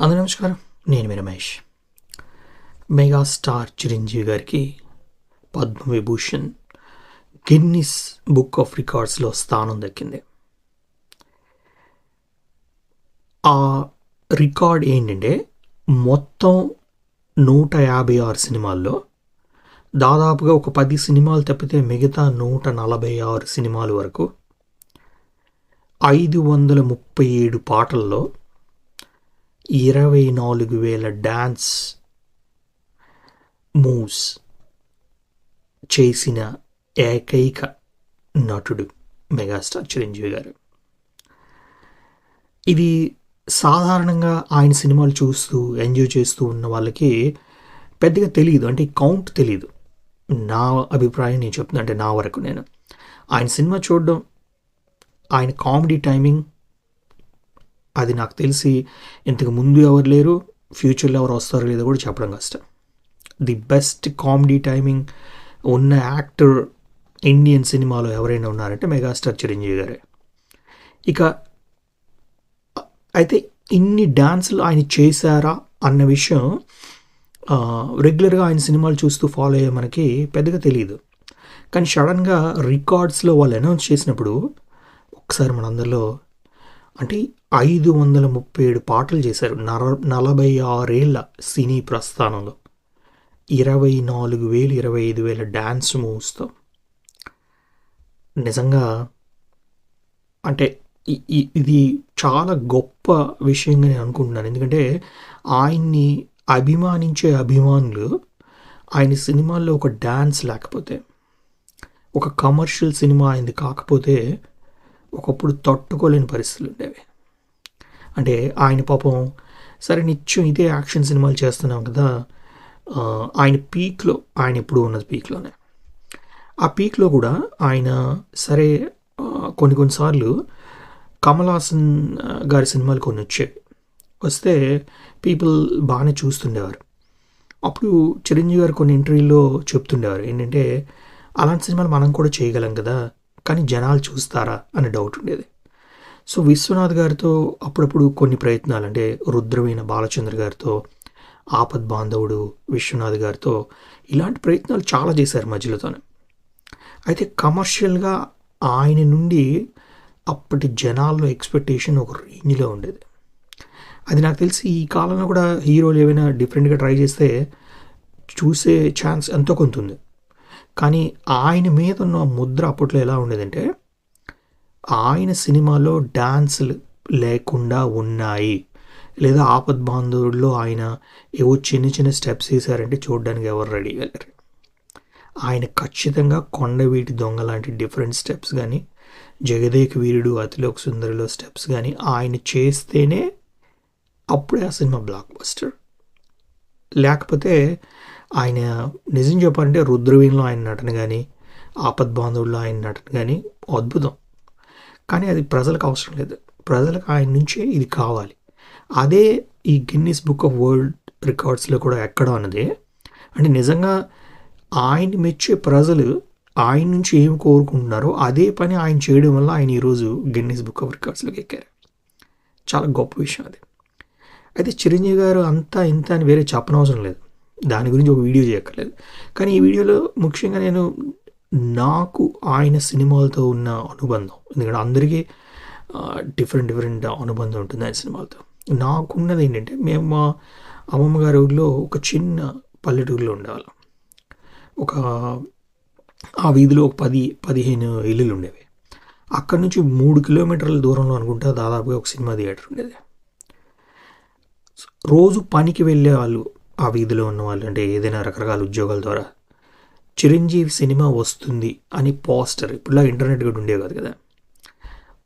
అందరూ నమస్కారం. నేను మీ రమేష్. మెగాస్టార్ చిరంజీవి గారికి పద్మవిభూషణ్ గిన్నిస్ బుక్ ఆఫ్ రికార్డ్స్లో స్థానం దక్కింది. ఆ రికార్డ్ ఏంటంటే మొత్తం నూట యాభై ఆరు సినిమాల్లో దాదాపుగా ఒక పది సినిమాలు తప్పితే మిగతా నూట నలభై ఆరు సినిమాల వరకు ఐదు వందల ముప్పై ఏడు పాటల్లో ఇరవై నాలుగు వేల డ్యాన్స్ మూవ్స్ చేసిన ఏకైక నటుడు మెగాస్టార్ చిరంజీవి గారు. ఇది సాధారణంగా ఆయన సినిమాలు చూస్తూ ఎంజాయ్ చేస్తూ ఉన్న వాళ్ళకి పెద్దగా తెలియదు అంటే కౌంట్ తెలియదు నా అభిప్రాయం నేను చెప్తున్నా అంటే నా వరకు నేను. ఆయన సినిమా చూడడం ఆయన కామెడీ టైమింగ్ అది నాకు తెలిసి ఇంతకు ముందు ఎవరు లేరు ఫ్యూచర్లో ఎవరు వస్తారో లేదో కూడా చెప్పడం కష్టం. ది బెస్ట్ కామెడీ టైమింగ్ ఉన్న యాక్టర్ ఇండియన్ సినిమాలో ఎవరైనా ఉన్నారంటే మెగాస్టార్ చిరంజీవి గారే. ఇక అయితే ఇన్ని డ్యాన్సులు ఆయన చేశారా అన్న విషయం రెగ్యులర్గా ఆయన సినిమాలు చూస్తూ ఫాలో అయ్యే మనకి పెద్దగా తెలియదు కానీ సడన్గా రికార్డ్స్లో వాళ్ళు అనౌన్స్ చేసినప్పుడు ఒకసారి మనందరిలో అంటే ఐదు వందల ముప్పై ఏడు పాటలు చేశారు. నర నలభై ఆరేళ్ళ సినీ ప్రస్థానంలో. ఇరవై నాలుగు వేలు ఇరవై ఐదు వేల డ్యాన్స్ మూవ్స్తో. నిజంగా అంటే ఇది చాలా గొప్ప విషయంగా నేను అనుకుంటున్నాను. ఎందుకంటే ఆయన్ని అభిమానించే అభిమానులు ఆయన సినిమాల్లో ఒక డ్యాన్స్ లేకపోతే ఒక కమర్షియల్ సినిమా ఆయనది కాకపోతే ఒకప్పుడు తట్టుకోలేని పరిస్థితులు ఉండేవి. అంటే ఆయన పాపం సరే నిత్యం ఇదే యాక్షన్ సినిమాలు చేస్తున్నాం కదా ఆయన పీక్లో ఆయన ఎప్పుడు ఉన్నది పీక్లోనే. ఆ పీక్లో కూడా ఆయన సరే కొన్ని కొన్నిసార్లు కమల్ హాసన్ గారి సినిమాలు కొన్ని వచ్చేవి. వస్తే పీపుల్ బాగానే చూస్తుండేవారు. అప్పుడు చిరంజీవి గారు కొన్ని ఇంటర్వ్యూలో చెప్తుండేవారు. ఏంటంటే అలాంటి సినిమాలు మనం కూడా చేయగలం కదా కానీ జనాలు చూస్తారా అనే డౌట్ ఉండేది. సో విశ్వనాథ్ గారితో అప్పుడప్పుడు కొన్ని ప్రయత్నాలు అంటే రుద్రవీణ బాలచంద్ర గారితో ఆపద్ బాంధవుడు విశ్వనాథ్ గారితో ఇలాంటి ప్రయత్నాలు చాలా చేశారు మధ్యలోతోనే. అయితే కమర్షియల్గా ఆయన నుండి అప్పటి జనాల్లో ఎక్స్పెక్టేషన్ ఒక రేంజ్లో ఉండేది. అది నాకు తెలిసి ఈ కాలంలో కూడా హీరోలు ఏమైనా డిఫరెంట్గా ట్రై చేస్తే చూసే ఛాన్స్ ఎంతో కొంత ఉంది. కానీ ఆయన మీద ఉన్న ముద్ర అప్పట్లో ఎలా ఉండేదంటే ఆయన సినిమాలో డాన్సులు లేకుండా ఉన్నాయి. లేదా ఆపద్ బాంధవుల్లో ఆయన ఏవో చిన్న చిన్న స్టెప్స్ వేసారంటే చూడడానికి ఎవరు రెడీ వెళ్ళరు ఆయన ఖచ్చితంగా కొండవీటి దొంగ లాంటి డిఫరెంట్ స్టెప్స్ కానీ జగదేక వీరుడు అతిలోక సుందరిలో స్టెప్స్ కానీ ఆయన చేస్తేనే అప్పుడే ఆ సినిమా బ్లాక్ బస్టర్ లేకపోతే ఆయన నిజం చెప్పాలంటే రుద్రవీణలో ఆయన నటన కానీ ఆపద్ బాంధవుల్లో ఆయన నటన కానీ అద్భుతం. కానీ అది ప్రజలకు అవసరం లేదు. ప్రజలకు ఆయన నుంచే ఇది కావాలి. అదే ఈ గిన్నీస్ బుక్ ఆఫ్ వరల్డ్ రికార్డ్స్లో కూడా ఎక్కడ అన్నది అంటే నిజంగా ఆయన మెచ్చే ప్రజలు ఆయన నుంచి ఏం కోరుకుంటున్నారో అదే పని ఆయన చేయడం వల్ల ఆయన ఈరోజు గిన్నీస్ బుక్ ఆఫ్ రికార్డ్స్లోకి ఎక్కారు. చాలా గొప్ప విషయం అది. అయితే చిరంజీవి గారు అంతా ఇంత అని వేరే చెప్పనవసరం లేదు. దాని గురించి ఒక వీడియో చేయక్కర్లేదు. కానీ ఈ వీడియోలో ముఖ్యంగా నేను నాకు ఆయన సినిమాలతో ఉన్న అనుబంధం. ఎందుకంటే అందరికీ డిఫరెంట్ డిఫరెంట్ అనుబంధం ఉంటుంది ఆయన సినిమాలతో. నాకున్నది ఏంటంటే మేము మా అమ్మమ్మ గారి ఊళ్ళో ఒక చిన్న పల్లెటూరులో ఉండేవాళ్ళం. ఒక ఆ వీధిలో ఒక పది పదిహేను ఇల్లులు ఉండేవి. అక్కడి నుంచి మూడు కిలోమీటర్ల దూరంలో అనుకుంటా దాదాపుగా ఒక సినిమా థియేటర్ ఉండేది. రోజు పనికి వెళ్ళే వాళ్ళు ఆ వీధిలో ఉన్న వాళ్ళు అంటే ఏదైనా రకరకాల ఉద్యోగాల ద్వారా చిరంజీవి సినిమా వస్తుంది అని పోస్టర్ ఇప్పుడులా ఇంటర్నెట్ కూడా ఉండేవి కాదు కదా.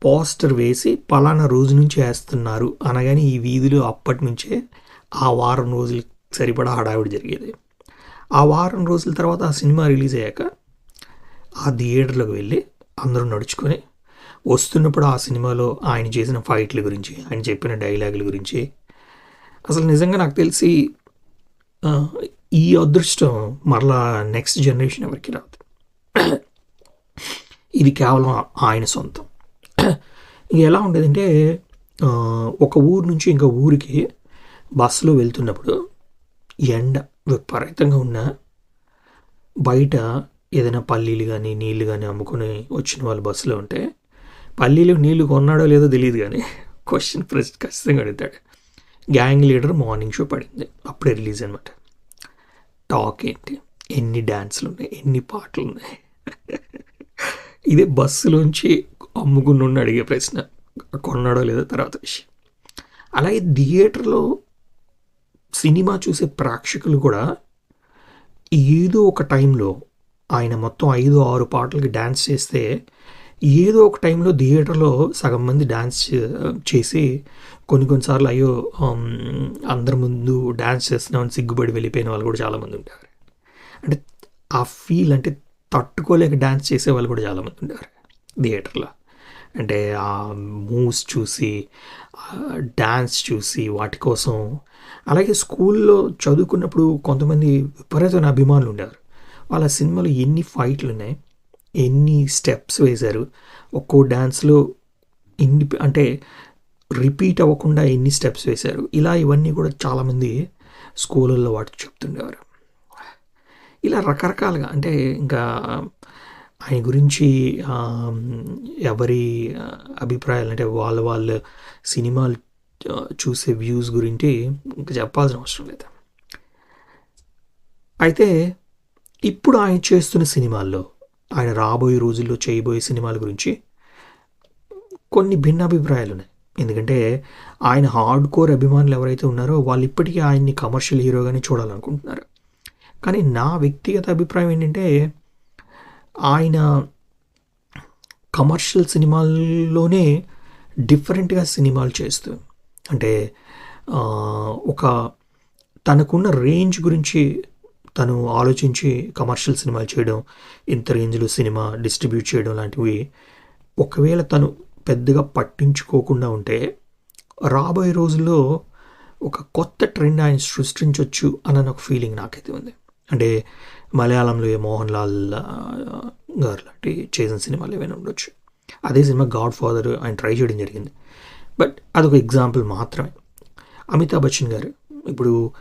పోస్టర్ వేసి పలానా రోజు నుంచి వేస్తున్నారు అనగానే ఈ వీధిలో అప్పటి నుంచే ఆ వారం రోజులు సరిపడా హడావిడి జరిగేది. ఆ వారం రోజుల తర్వాత ఆ సినిమా రిలీజ్ అయ్యాక ఆ థియేటర్లోకి వెళ్ళి అందరూ నడుచుకొని వస్తున్నప్పుడు ఆ సినిమాలో ఆయన చేసిన ఫైట్ల గురించి ఆయన చెప్పిన డైలాగుల గురించి అసలు నిజంగా నాకు తెలిసి ఈ అదృష్టం మరలా నెక్స్ట్ జనరేషన్ ఎవరికి రాదు. ఇది కేవలం ఆయన సొంతం. ఇంక ఎలా ఉండేదంటే ఒక ఊరు నుంచి ఇంకో ఊరికి బస్సులో వెళ్తున్నప్పుడు ఎండ విపరీతంగా ఉన్న బయట ఏదైనా పల్లీలు కానీ నీళ్ళు కానీ అమ్ముకొని వచ్చిన వాళ్ళు బస్సులో ఉంటే పల్లీలు నీళ్ళు కొన్నాడో లేదో తెలియదు కానీ క్వశ్చన్ ప్రశ్న ఖచ్చితంగా అడుగుతాడు. గ్యాంగ్ లీడర్ మార్నింగ్ షో పడింది. అప్పుడే రిలీజ్ అనమాట టాక్ ఏంటి? ఎన్ని డ్యాన్స్లు ఉన్నాయి? ఎన్ని పాటలు ఉన్నాయి? ఇదే బస్సులోంచి అమ్ముకున్న అడిగే ప్రశ్న. కొన్నాడో లేదో తర్వాత విషయం. అలాగే థియేటర్లో సినిమా చూసే ప్రేక్షకులు కూడా ఏదో ఒక టైంలో ఆయన మొత్తం ఐదు ఆరు పాటలకి డ్యాన్స్ చేస్తే ఏదో ఒక టైంలో థియేటర్లో సగం మంది డ్యాన్స్ చేసి కొన్ని కొన్నిసార్లు అయ్యో అందరి ముందు డ్యాన్స్ చేస్తున్నామని సిగ్గుపడి వెళ్ళిపోయిన వాళ్ళు కూడా చాలామంది ఉంటారు. అంటే ఆ ఫీల్ అంటే తట్టుకోలేక డ్యాన్స్ చేసే వాళ్ళు కూడా చాలామంది ఉంటారు థియేటర్లో. అంటే ఆ మూవ్స్ చూసి డ్యాన్స్ చూసి వాటి కోసం. అలాగే స్కూల్లో చదువుకున్నప్పుడు కొంతమంది విపరీతమైన అభిమానులు ఉండేవారు. వాళ్ళ సినిమాలో ఎన్ని ఫైట్లు ఉన్నాయి? ఎన్ని స్టెప్స్ వేశారు. ఒక్కో డ్యాన్స్లో ఇన్ని అంటే రిపీట్ అవ్వకుండా ఎన్ని స్టెప్స్ వేశారు. ఇలా ఇవన్నీ కూడా చాలామంది స్కూళ్ళల్లో వాటికి చెప్తుండేవారు. ఇలా రకరకాలుగా అంటే ఇంకా ఆయన గురించి ఎవరి అభిప్రాయాలు అంటే వాళ్ళ వాళ్ళ సినిమాలు చూసే వ్యూస్ గురించి ఇంకా చెప్పాల్సిన అవసరం లేదు. అయితే ఇప్పుడు ఆయన చేస్తున్న సినిమాల్లో ఆయన రాబోయే రోజుల్లో చేయబోయే సినిమాల గురించి కొన్ని భిన్న అభిప్రాయాలు ఉన్నాయి ఎందుకంటే ఆయన హార్డ్ కోర్ అభిమానులు ఎవరైతే ఉన్నారో వాళ్ళు ఇప్పటికీ ఆయన్ని కమర్షియల్ హీరోగానే చూడాలనుకుంటున్నారు. కానీ నా వ్యక్తిగత అభిప్రాయం ఏంటంటే ఆయన కమర్షియల్ సినిమాల్లోనే డిఫరెంట్గా సినిమాలు చేస్తూ అంటే ఒక తనకున్న రేంజ్ గురించి తను ఆలోచించి కమర్షియల్ సినిమాలు చేయడం ఇంత రేంజ్లో సినిమా డిస్ట్రిబ్యూట్ చేయడం లాంటివి. ఒకవేళ తను పెద్దగా పట్టించుకోకుండా ఉంటే రాబోయే రోజుల్లో ఒక కొత్త ట్రెండ్ ఆయన సృష్టించవచ్చు అన్న ఒక ఫీలింగ్ నాకైతే ఉంది. అంటే మలయాళంలో ఏ మోహన్ లాల్ గారు లాంటి చేసిన సినిమాలు ఏమైనా ఉండొచ్చు. అదే సినిమా గాడ్ ఫాదర్ ఆయన ట్రై చేయడం జరిగింది. బట్ అదొక ఎగ్జాంపుల్ మాత్రమే. అమితాబ్ బచ్చన్ గారు ఇప్పుడు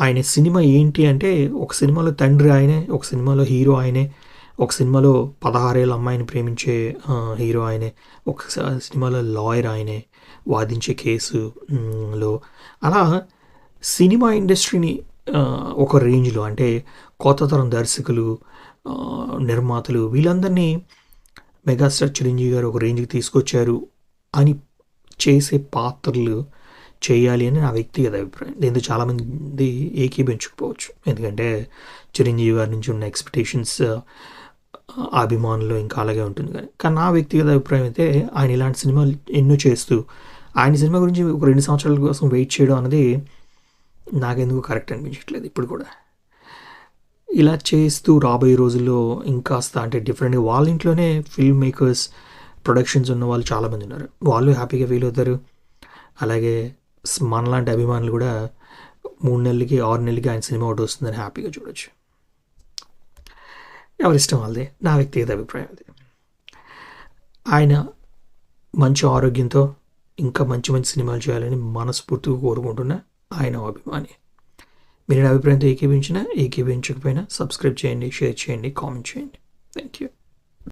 ఆయన సినిమా ఏంటి అంటే ఒక సినిమాలో తండ్రి ఆయనే ఒక సినిమాలో హీరో ఆయనే ఒక సినిమాలో పదహారేళ్ళ అమ్మాయిని ప్రేమించే హీరో ఆయనే ఒక సినిమాలో లాయర్ ఆయనే వాదించే కేసు లో. అలా సినిమా ఇండస్ట్రీని ఒక రేంజ్లో అంటే కొత్త తరం దర్శకులు నిర్మాతలు వీళ్ళందరినీ మెగాస్టార్ చిరంజీవి గారు ఒక రేంజ్కి తీసుకొచ్చారు అని చేసే పాత్రలు చేయాలి అని నా వ్యక్తిగత అభిప్రాయం. దీంతో చాలామంది ఏకీభించకపోవచ్చు ఎందుకంటే చిరంజీవి గారి నుంచి ఉన్న ఎక్స్పెక్టేషన్స్ అభిమానులు ఇంకా అలాగే ఉంటుంది కానీ. కానీ నా వ్యక్తిగత అభిప్రాయం అయితే ఆయన ఇలాంటి సినిమాలు ఎన్నో చేస్తూ ఆయన సినిమా గురించి ఒక రెండు సంవత్సరాల కోసం వెయిట్ చేయడం అనేది నాకెందుకు కరెక్ట్ అనిపించట్లేదు ఇప్పుడు కూడా. ఇలా చేస్తూ రాబోయే రోజుల్లో ఇంకాస్త అంటే డిఫరెంట్గా వాళ్ళ ఇంట్లోనే ఫిల్మ్ మేకర్స్ ప్రొడక్షన్స్ ఉన్న వాళ్ళు చాలామంది ఉన్నారు. వాళ్ళు హ్యాపీగా ఫీల్ అవుతారు. అలాగే మనలాంటి అభిమానులు కూడా మూడు నెలలకి ఆరు నెలలకి ఆయన సినిమా ఒకటి వస్తుందని హ్యాపీగా చూడొచ్చు. ఎవరిష్టం వాళ్ళదే? నా వ్యక్తిగత అభిప్రాయం అది. ఆయన మంచి ఆరోగ్యంతో ఇంకా మంచి మంచి సినిమాలు చేయాలని మనస్ఫూర్తిగా కోరుకుంటున్న ఆయన ఓ అభిమాని. మీరు నా అభిప్రాయంతో ఏకీభించినా ఏకీభించకపోయినా సబ్స్క్రైబ్ చేయండి షేర్ చేయండి కామెంట్ చేయండి. Thank you